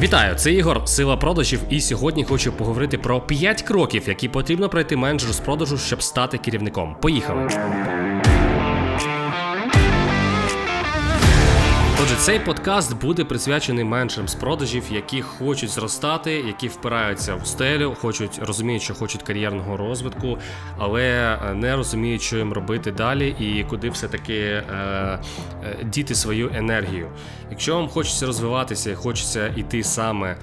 Вітаю, це Ігор, сила продажів, і сьогодні хочу поговорити про 5 кроків, які потрібно пройти менеджеру з продажу, щоб стати керівником. Поїхали. Отже, цей подкаст буде присвячений меншим з продажів, які хочуть зростати, які впираються в стелю, хочуть розуміють, що хочуть кар'єрного розвитку, але е, не розуміють, що їм робити далі і куди все-таки е, е, діти свою енергію. Якщо вам хочеться розвиватися і хочеться йти саме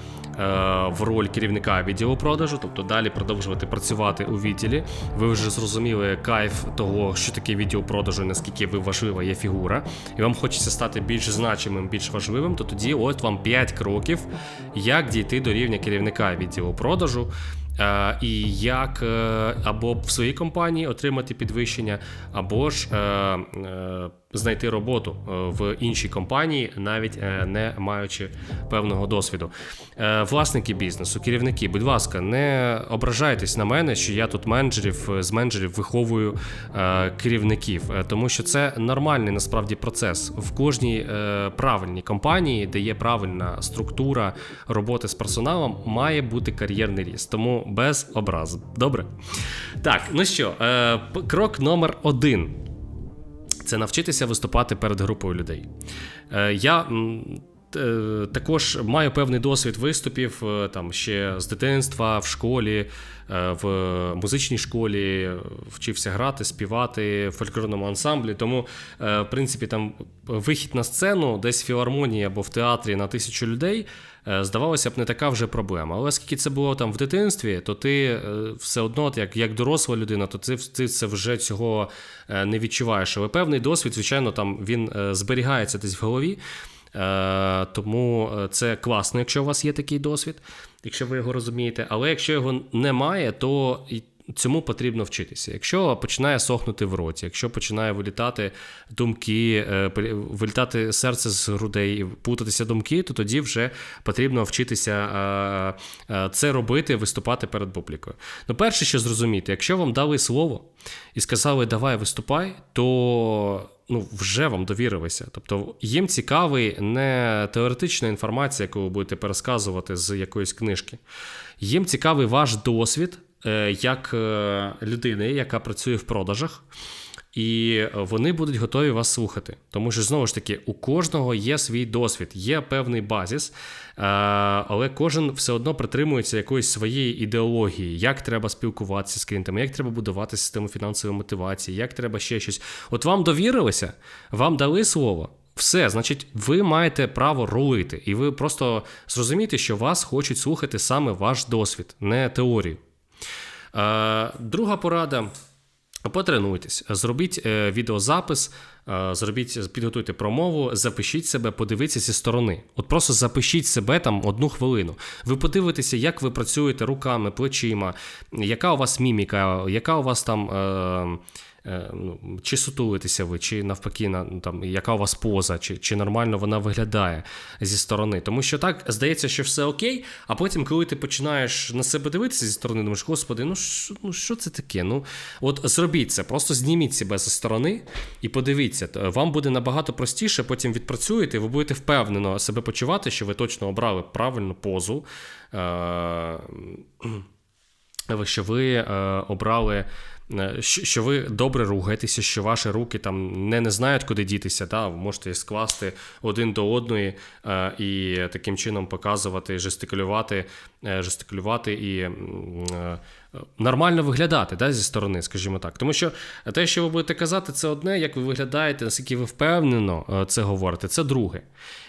в роль керівника відділу продажу, тобто далі продовжувати працювати у відділі. Ви вже зрозуміли кайф того, що таке відділ продажу, наскільки ви важлива є фігура, і вам хочеться стати більш значимим, більш важливим, то тоді от вам 5 кроків, як дійти до рівня керівника відділу продажу. е, І як е, або в своїй компанії отримати підвищення, або ж е, е, знайти роботу е, в іншій компанії, навіть е, не маючи певного досвіду. Е, Власники бізнесу, керівники, будь ласка, не ображайтесь на мене, що я тут менеджерів з менеджерів виховую керівників, тому що це нормальний насправді процес в кожній правильній компанії, де є правильна структура роботи з персоналом, має бути кар'єрний ріст. Тому без образ. Добре? Так, ну що, крок номер один це навчитися виступати перед групою людей. Е, Я також маю певний досвід виступів е, там ще з дитинства, в школі, е, в музичній школі, е, вчився грати, співати в фольклорному ансамблі. Тому, е, в принципі, там вихід на сцену десь в філармонії або в театрі на тисячу людей. е, Здавалося б, не така вже проблема. Але оскільки це було там в дитинстві, то ти е, все одно, як, як доросла людина, то ти, ти це вже цього е, не відчуваєш. Але певний досвід, звичайно, там він е, зберігається десь в голові. Е, Тому е, це класно, якщо у вас є такий досвід, якщо ви його розумієте. Але якщо його немає, то цьому потрібно вчитися. Якщо починає сохнути в роті, якщо починає вилітати думки, е, вилітати серце з грудей, путатися думки, то тоді вже потрібно вчитися е, е, це робити, виступати перед публікою. Ну, перше, що зрозуміти, якщо вам дали слово і сказали, давай виступай, то ну, вже вам довірилися. Тобто їм цікавий не теоретична інформація, яку ви будете пересказувати з якоїсь книжки. Їм цікавий ваш досвід як е, людини, яка працює в продажах. І вони будуть готові вас слухати. Тому що, знову ж таки, у кожного є свій досвід, є певний базіс, е, але кожен все одно притримується якоїсь своєї ідеології, як треба спілкуватися з клієнтами, як треба будувати систему фінансової мотивації, як треба ще щось. От вам довірилися, вам дали слово. Все, значить, ви маєте право рулити, і ви просто зрозумієте, що вас хочуть слухати саме ваш досвід, не теорію. Е, друга порада. Потренуйтесь, зробіть е, відеозапис, е, зробіть, підготуйте промову, запишіть себе, подивіться зі сторони. От просто запишіть себе там одну хвилину. Ви подивитеся, як ви працюєте руками, плечима, яка у вас міміка, яка у вас там. Е, ну, чи сутулитеся ви, чи навпаки, на, ну, там, яка у вас поза, чи, чи нормально вона виглядає зі сторони. Тому що так здається, що все окей, а потім, коли ти починаєш на себе дивитися зі сторони, думаєш, господи, ну що, ну що це таке? Ну, от зробіть це, просто зніміть себе зі сторони і подивіться. Вам буде набагато простіше, потім відпрацюєте, ви будете впевнено себе почувати, що ви точно обрали правильну позу. Е- що ви е, обрали, е, що, ви добре рухаєтеся, що ваші руки там не, не знають, куди дітися. Да? Ви можете скласти один до одної е, і таким чином показувати, жестикулювати, жестикулювати і. Нормально виглядати да, зі сторони, скажімо так. Тому що те, що ви будете казати, це одне, як ви виглядаєте, наскільки ви впевнено це говорите, це друге.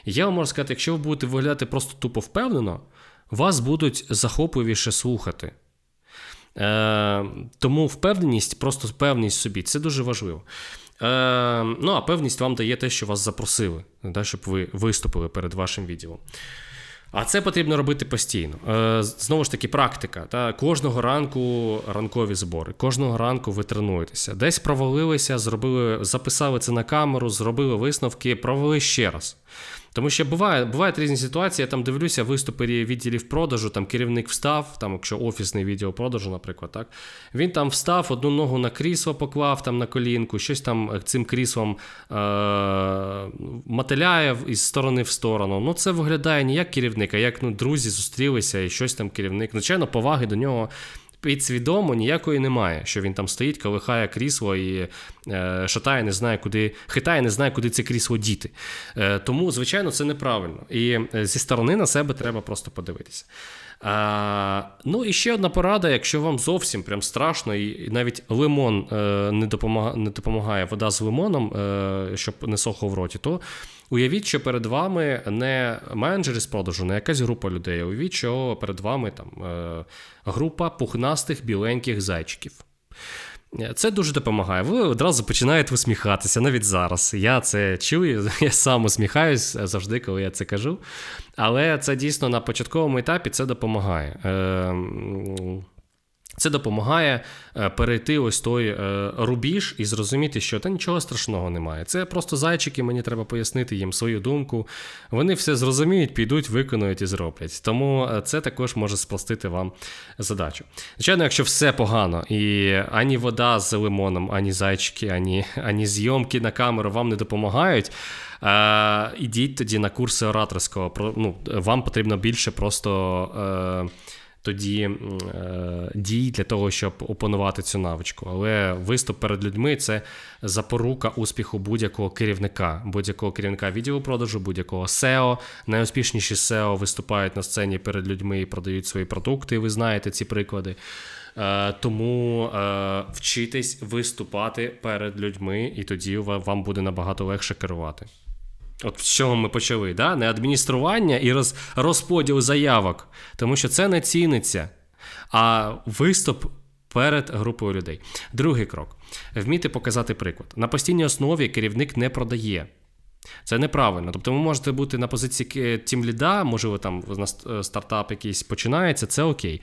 Я вам можу сказати, якщо ви будете виглядати просто тупо впевнено, вас будуть захопливіше слухати. Е, тому впевненість, просто впевненість собі це дуже важливо. Е, ну, а певність вам дає те, що вас запросили, да, щоб ви виступили перед вашим відділом. А це потрібно робити постійно. Е, знову ж таки, практика. Та, кожного ранку ранкові збори, кожного ранку ви тренуєтеся. Десь провалилися, зробили, записали це на камеру, зробили висновки, провели ще раз. Тому що буває, бувають різні ситуації. Я там дивлюся виступи відділів продажу, там керівник встав, там, якщо офісний відділ продажу, наприклад, так він там встав, одну ногу на крісло поклав там на колінку, щось там цим кріслом е- мотиляє із сторони в сторону. Ну, це виглядає не як керівник, а як ну, друзі зустрілися і щось там керівник. Звичайно, поваги до нього підсвідомо ніякої немає, що він там стоїть, колихає крісло і е, шатає, не знає, куди хитає, не знає, куди це крісло діти. Е, тому, звичайно, це неправильно. І е, зі сторони на себе треба просто подивитися. А, Ну і ще одна порада, якщо вам зовсім прям страшно, і навіть лимон е, не допомагає, не допомагає вода з лимоном, е, щоб не сохло в роті, то уявіть, що перед вами не менеджери з продажу, не якась група людей. Уявіть, що перед вами там е, група пухнастих біленьких зайчиків. Це дуже допомагає. Ви одразу починаєте усміхатися навіть зараз. Я це чую, я сам усміхаюсь завжди, коли я це кажу. Але це дійсно на початковому етапі це допомагає. Це допомагає е, перейти ось той е, рубіж і зрозуміти, що та нічого страшного немає. Це просто зайчики, мені треба пояснити їм свою думку. Вони все зрозуміють, підуть, виконують і зроблять. Тому е, це також може спластити вам задачу. Звичайно, якщо все погано, і ані вода з лимоном, ані зайчики, ані ані зйомки на камеру вам не допомагають. Ідіть тоді на курси ораторського. Ну, Вам потрібно більше просто тоді е, дій для того, щоб опанувати цю навичку. Але виступ перед людьми це запорука успіху будь-якого керівника, будь-якого керівника відділу продажу, будь-якого SEO. Найуспішніші SEO виступають на сцені перед людьми і продають свої продукти. Ви знаєте ці приклади. Е, тому е, вчитись виступати перед людьми, і тоді вам буде набагато легше керувати. От з чого ми почали, да? не адміністрування і роз, розподіл заявок, тому що це не ціниться, а виступ перед групою людей. Другий крок: вміти показати приклад. На постійній основі керівник не продає. Це неправильно. Тобто ви можете бути на позиції тімліда, можливо, там е, стартап якийсь починається, це окей.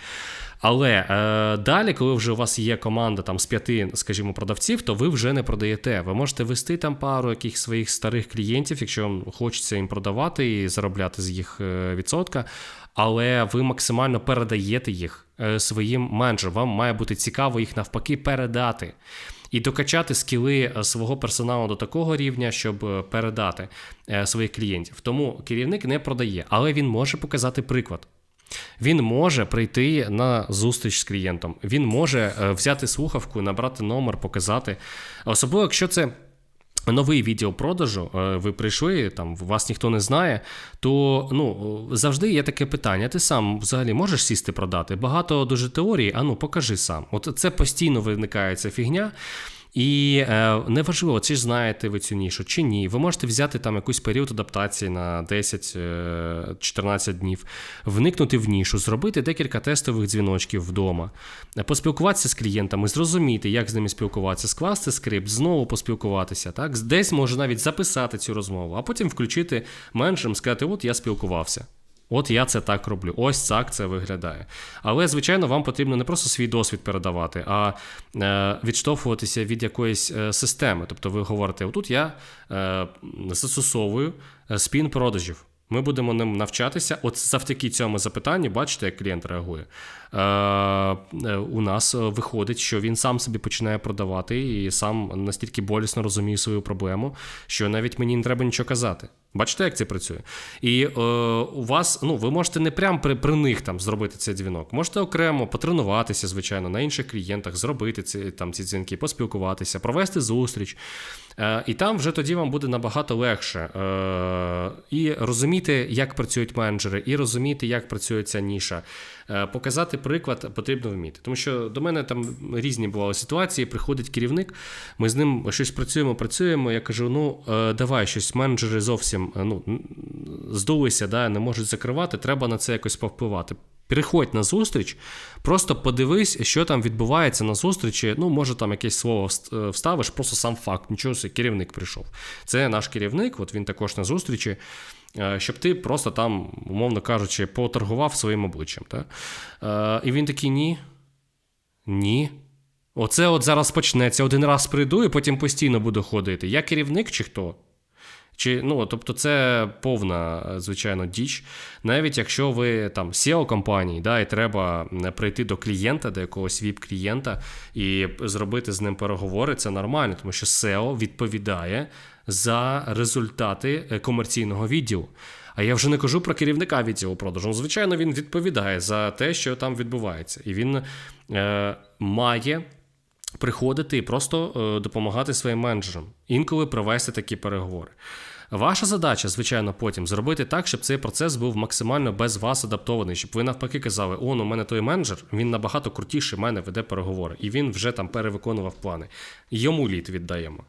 Але е, далі, коли вже у вас є команда там з п'яти, скажімо, продавців, то ви вже не продаєте. Ви можете вести там пару яких своїх старих клієнтів, якщо вам хочеться їм продавати і заробляти з їх е, відсотка. Але ви максимально передаєте їх е, своїм менеджерам. Вам має бути цікаво їх навпаки передати і докачати скіли е, свого персоналу до такого рівня, щоб е, передати е, своїх клієнтів. Тому керівник не продає, але він може показати приклад. Він може прийти на зустріч з клієнтом, він може взяти слухавку, набрати номер, показати. Особливо, якщо це новий відділ продажу, е, ви прийшли, там вас ніхто не знає, то ну, завжди є таке питання: ти сам взагалі можеш сісти продати? Багато дуже теорії, а ну покажи сам. От це постійно виникає ця фігня. І е, неважливо, чи знаєте ви цю нішу, чи ні. Ви можете взяти там якийсь період адаптації на 10-14 е, днів, вникнути в нішу, зробити декілька тестових дзвіночків вдома, поспілкуватися з клієнтами, зрозуміти, як з ними спілкуватися, скласти скрипт, знову поспілкуватися. Так? Десь може навіть записати цю розмову, а потім включити менеджерам, сказати, от я спілкувався. От я це так роблю. Ось так це виглядає. Але, звичайно, вам потрібно не просто свій досвід передавати, а е, відштовхуватися від якоїсь е, системи. Тобто ви говорите, отут я е, застосовую спін продажів. Ми будемо ним навчатися. От завдяки цьому запитанню, бачите, як клієнт реагує. Е, е, У нас виходить, що він сам собі починає продавати і сам настільки болісно розуміє свою проблему, що навіть мені не треба нічого казати. Бачите, як це працює? І е, у вас, ну, ви можете не прямо при, при них там зробити цей дзвінок. Можете окремо потренуватися, звичайно, на інших клієнтах, зробити ці там ці дзвінки, поспілкуватися, провести зустріч. Е, І там вже тоді вам буде набагато легше е, і розуміти, як працюють менеджери, і розуміти, як працює ця ніша. Е, показати приклад потрібно вміти. Тому що до мене там різні бували ситуації. Приходить керівник, ми з ним щось працюємо, працюємо. Я кажу: ну е, давай щось менеджери зовсім е, ну, здулися, да, не можуть закривати, треба на це якось повпливати. Приходь на зустріч, просто подивись, що там відбувається на зустрічі. Ну, може, там якесь слово вставиш, просто сам факт. Нічого, керівник прийшов. Це наш керівник, от він також на зустрічі. Е, щоб ти просто там, умовно кажучи, поторгував своїм обличчям. Так? Е, і він такий: ні. Ні. Оце от зараз почнеться. Один раз прийду і потім постійно буду ходити. Я керівник чи хто? Чи, ну, тобто, це повна, звичайно, діч. Навіть якщо ви там SEO компанії, да, і треба прийти до клієнта, до якогось віп-клієнта, і зробити з ним переговори, це нормально, тому що SEO відповідає за результати е, комерційного відділу. А я вже не кажу про керівника відділу продажу. Ну, Звичайно, він відповідає за те, що там відбувається, і він е, має. Приходити і просто е, допомагати своїм менеджерам, інколи провести такі переговори. Ваша задача, звичайно, потім зробити так, щоб цей процес був максимально без вас адаптований, щоб ви навпаки казали, о, ну, у мене той менеджер, він набагато крутіше мене веде переговори, і він вже там перевиконував плани. Йому лід віддаємо.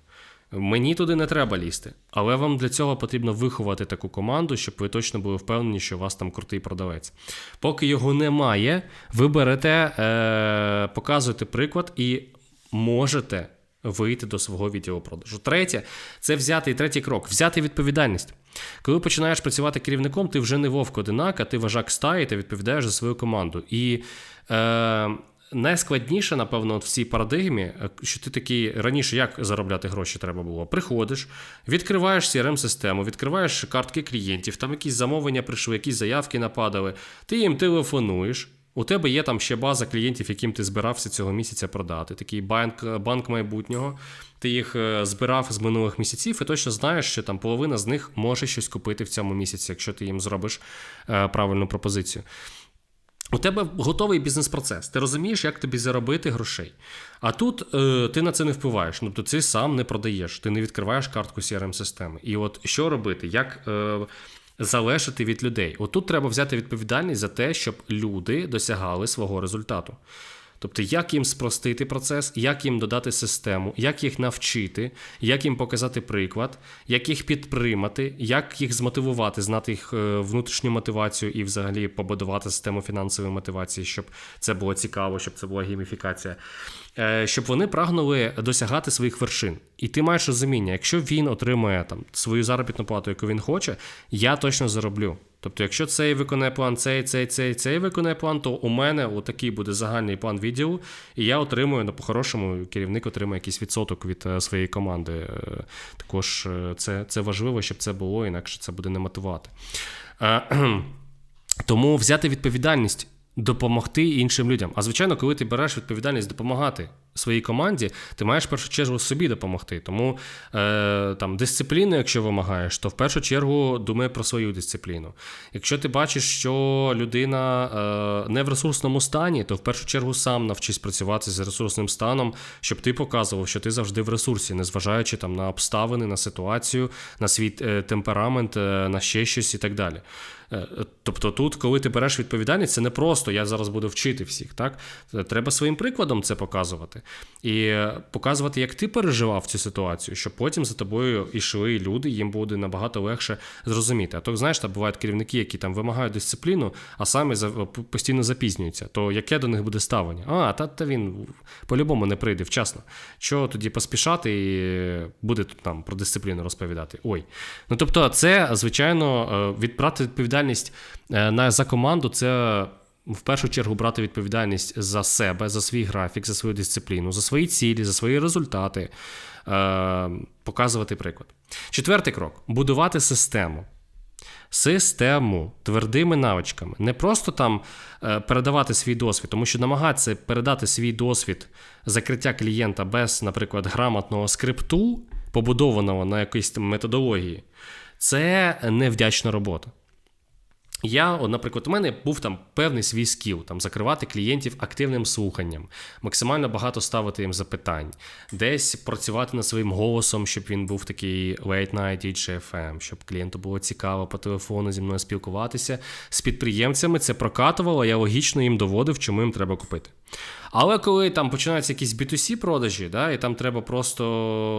Мені туди не треба лізти, але вам для цього потрібно виховати таку команду, щоб ви точно були впевнені, що у вас там крутий продавець. Поки його немає, ви берете, е, показуєте приклад і можете вийти до свого відділу продажу. Третє це взяти і третій крок взяти відповідальність. Коли починаєш працювати керівником, ти вже не вовк одинака, ти вожак стаї, ти відповідаєш за свою команду. І е, найскладніше, напевно, в цій парадигмі, е, що ти такий раніше як заробляти гроші треба було. Приходиш, відкриваєш crm систему відкриваєш картки клієнтів, там якісь замовлення прийшли, якісь заявки нападали, ти їм телефонуєш. У тебе є там ще база клієнтів, яким ти збирався цього місяця продати. Такий банк банк майбутнього. Ти їх е, збирав з минулих місяців і точно знаєш, що там половина з них може щось купити в цьому місяці, якщо ти їм зробиш е, правильну пропозицію. У тебе готовий бізнес-процес. Ти розумієш, як тобі заробити грошей. А тут е, ти на це не впливаєш. Ну, то ти сам не продаєш, ти не відкриваєш картку crm системи І от що робити? Як е, залежати від людей? От тут треба взяти відповідальність за те, щоб люди досягали свого результату. Тобто, як їм спростити процес, як їм додати систему, як їх навчити, як їм показати приклад, як їх підтримати, як їх змотивувати, знати їх е, внутрішню мотивацію і взагалі побудувати систему фінансової мотивації, щоб це було цікаво, щоб це була гейміфікація. Е, щоб вони прагнули досягати своїх вершин. І ти маєш розуміння, якщо він отримує там свою заробітну плату, яку він хоче, я точно зароблю. Тобто, якщо цей виконає план, цей, цей, цей, цей виконає план, то у мене отакий буде загальний план відділу, і я отримую ну, по-хорошому, керівник отримує якийсь відсоток від е, своєї команди. Е, також це це важливо, щоб це було, інакше це буде не мотивувати. Тому взяти відповідальність допомогти іншим людям. А звичайно, коли ти береш відповідальність допомагати своїй команді, ти маєш в першу чергу собі допомогти. Тому е, там дисципліну, якщо вимагаєш, то в першу чергу думай про свою дисципліну. Якщо ти бачиш, що людина е, не в ресурсному стані, то в першу чергу сам навчись працювати з ресурсним станом, щоб ти показував, що ти завжди в ресурсі, незважаючи там на обставини, на ситуацію, на свій е, темперамент, е, на ще щось і так далі. Е, тобто тут, коли ти береш відповідальність, це не просто я зараз буду вчити всіх. так? Треба своїм прикладом це показувати. І показувати, як ти переживав цю ситуацію, щоб потім за тобою йшли люди, їм буде набагато легше зрозуміти. А то, знаєш, там бувають керівники, які там вимагають дисципліну, а самі постійно запізнюються. То яке до них буде ставлення? А, та, та він по-любому не прийде вчасно. Що тоді поспішати і буде тут там про дисципліну розповідати? Ой. Ну тобто, це, звичайно, е, відбрати відповідальність е, на за команду це в першу чергу брати відповідальність за себе, за свій графік, за свою дисципліну, за свої цілі, за свої результати, е, показувати приклад. Четвертий крок будувати систему. Систему твердими навичками. Не просто там е, передавати свій досвід, тому що намагатися передати свій досвід закриття клієнта без, наприклад, грамотного скрипту, побудованого на якійсь методології, це невдячна робота. Я, от, наприклад, у мене був там певний свій скіл, там закривати клієнтів активним слуханням, максимально багато ставити їм запитань, десь працювати над своїм голосом, щоб він був такий late night DJ FM, щоб клієнту було цікаво по телефону зі мною спілкуватися. З підприємцями це прокатувало, я логічно їм доводив, чому їм треба купити. Але коли там починаються якісь B2C продажі, да, і там треба просто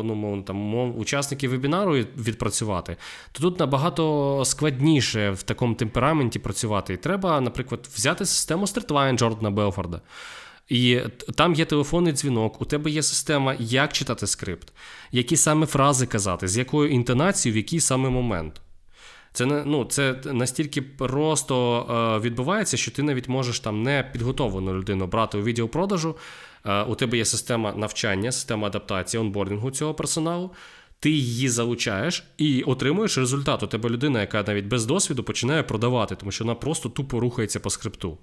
ну, мов, там, мов, учасники вебінару відпрацювати, то тут набагато складніше в такому темпераменті працювати. І треба, наприклад, взяти систему StreetLine Джордана Белфорда. І там є телефонний дзвінок, у тебе є система, як читати скрипт, які саме фрази казати, з якою інтонацією, в який саме момент. Це не ну це настільки просто е, відбувається, що ти навіть можеш там не підготовлену людину брати у відділ продажу. Е, у тебе є система навчання, система адаптації, онбордингу цього персоналу. ти її залучаєш і отримуєш результат. У тебе людина, яка навіть без досвіду починає продавати, тому що вона просто тупо рухається по скрипту.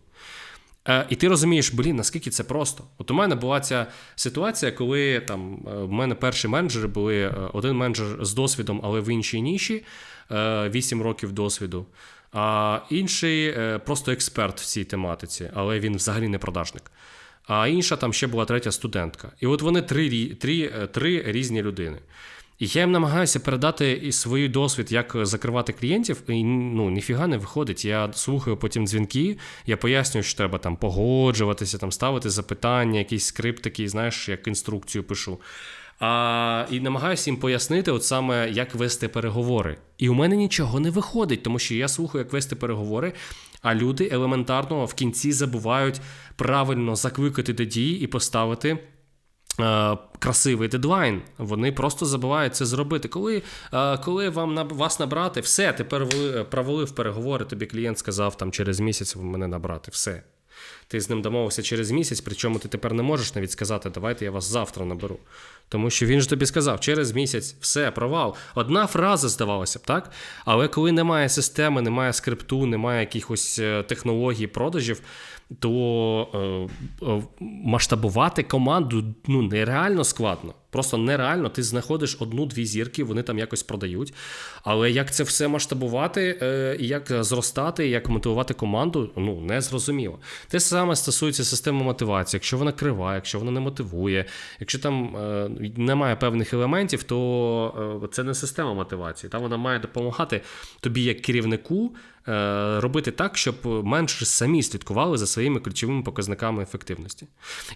Е, І ти розумієш, блін, наскільки це просто. От у мене була ця ситуація, коли там е, в мене перші менеджери були один менеджер з досвідом, але в іншій ніші, 8 років досвіду, а інший е, просто експерт в цій тематиці, але він взагалі не продажник. А інша там ще була третя студентка. І от вони три, три, е, три різні людини. І я їм намагаюся передати і свій досвід, як закривати клієнтів, і ну ніфіга не виходить. Я слухаю потім дзвінки, я пояснюю, що треба там погоджуватися, там ставити запитання, якийсь скрипт такий, знаєш, як інструкцію пишу. А, і намагаюся їм пояснити, от саме як вести переговори. І у мене нічого не виходить, тому що я слухаю, як вести переговори, а люди елементарно в кінці забувають правильно закликати до дії і поставити. е, Красивий дедлайн. Вони просто забувають це зробити. Коли, е, коли вам вас набрати, все, тепер ви провалив переговори. Тобі клієнт сказав там через місяць мене набрати. Все. Ти з ним домовився через місяць, причому ти тепер не можеш навіть сказати, давайте я вас завтра наберу. Тому що він ж тобі сказав, через місяць все, провал. Одна фраза здавалося б, так? Але коли немає системи, немає скрипту, немає якихось е, технологій продажів, то е, е, масштабувати команду ну, нереально складно. Просто нереально. Ти знаходиш одну-дві зірки, вони там якось продають. Але як це все масштабувати, е, як зростати, як мотивувати команду, ну не зрозуміло. Те саме стосується системи мотивації. Якщо вона крива, якщо вона не мотивує, якщо там е, немає певних елементів, то е, це не система мотивації. Та вона має допомагати тобі як керівнику. е, Робити так, щоб менше самі слідкували за своїми ключовими показниками ефективності.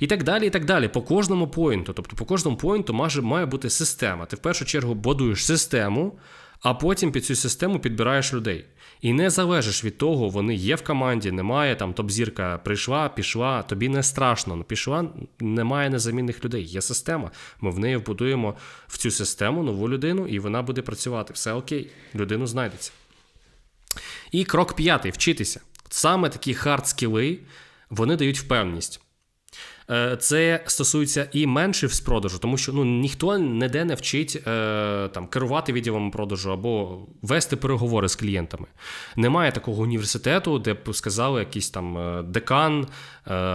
І так далі, і так далі. По кожному поінту. Тобто по кожному поінту має бути система. Ти в першу чергу будуєш систему, а потім під цю систему підбираєш людей. І не залежиш від того, вони є в команді, немає, там топ-зірка прийшла, пішла, тобі не страшно. Ну, пішла, немає незамінних людей. Є система. Ми в неї вбудуємо в цю систему нову людину, і вона буде працювати. Все окей, людину знайдеться. І крок п'ятий вчитися. Саме такі хард-скіли, вони дають впевненість. Е, Це стосується і менших з продажу, тому що ну ніхто ніде не вчить е, там керувати відділом продажу або вести переговори з клієнтами. Немає такого університету, де б сказали якийсь там е, декан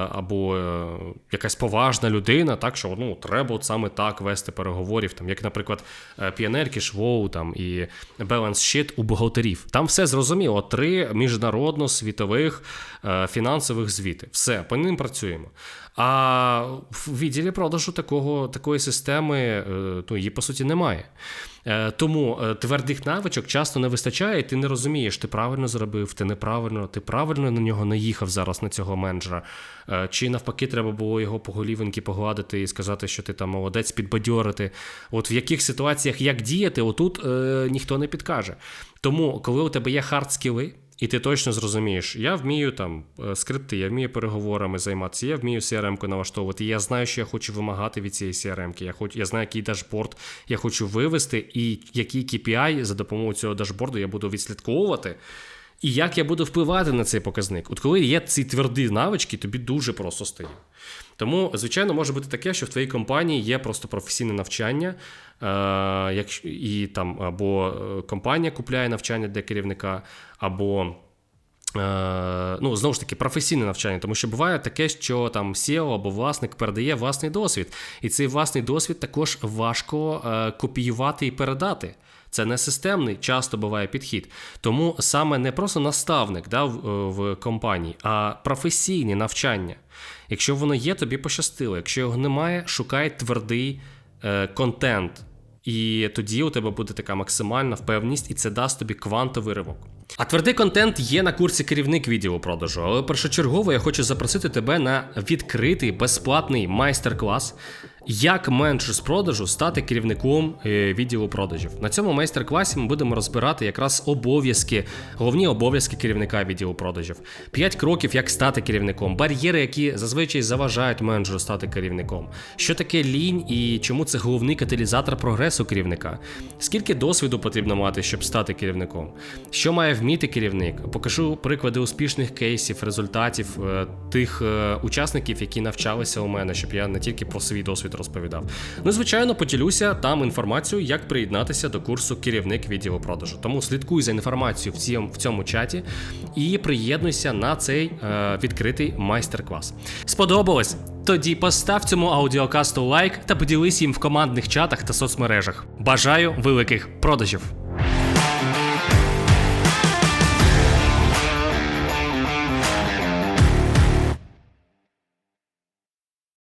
або якась поважна людина, так що ну треба от саме так вести переговорів, там як, наприклад, піонерки Швоу там і Balance Sheet у бухгалтерів. Там все зрозуміло. Три міжнародно світових е, фінансових звіти. Все, по ним працюємо. А в відділі продажу такого, такої системи е, ну, її по суті немає. Е, Тому е, твердих навичок часто не вистачає, і ти не розумієш, ти правильно зробив, ти неправильно, ти правильно на нього наїхав зараз на цього менеджера. Чи навпаки, треба було його по голівеньки погладити і сказати, що ти там молодець, підбадьорити. От в яких ситуаціях як діяти, отут е, ніхто не підкаже. Тому, коли у тебе є хард-скіли, і ти точно зрозумієш, я вмію там е, скрипти, я вмію переговорами займатися, я вмію CRM-ку налаштовувати. Я знаю, що я хочу вимагати від цієї CRM-ки. Я хоч я знаю, який дашборд я хочу вивести, і який KPI за допомогою цього дашборду я буду відслідковувати. І як я буду впливати на цей показник? От коли є ці тверді навички, тобі дуже просто стає. Тому, звичайно, може бути таке, що в твоїй компанії є просто професійне навчання, е, і там або е, компанія купляє навчання для керівника, або. Е, ну, знову ж таки, професійне навчання, тому що буває таке, що там SEO або власник передає власний досвід, і цей власний досвід також важко копіювати і передати. Це не системний, часто буває підхід. Тому саме не просто наставник да, в, в компанії, а професійне навчання. Якщо воно є, тобі пощастило. Якщо його немає, шукай твердий е, контент. І тоді у тебе буде така максимальна впевненість, і це дасть тобі квантовий ривок. А твердий контент є на курсі керівник відділу продажу. Але першочергово я хочу запросити тебе на відкритий безплатний майстер-клас, як менше з продажу стати керівником е, відділу продажів. На цьому майстер-класі ми будемо розбирати якраз обов'язки, головні обов'язки керівника відділу продажів, п'ять кроків, як стати керівником, бар'єри, які зазвичай заважають менеджеру стати керівником. Що таке лінь і чому це головний каталізатор прогресу керівника? Скільки досвіду потрібно мати, щоб стати керівником? Що має вміти керівник. Покажу приклади успішних кейсів, результатів е, тих е, учасників, які навчалися у мене, щоб я не тільки про свій досвід розповідав. Ну, звичайно, поділюся там інформацією, як приєднатися до курсу керівник відділу продажу. Тому слідкуй за інформацією в цьому, в цьому чаті і приєднуйся на цей е, відкритий майстер-клас. Сподобалось? Тоді постав цьому аудіокасту лайк та поділись їм в командних чатах та соцмережах. Бажаю великих продажів!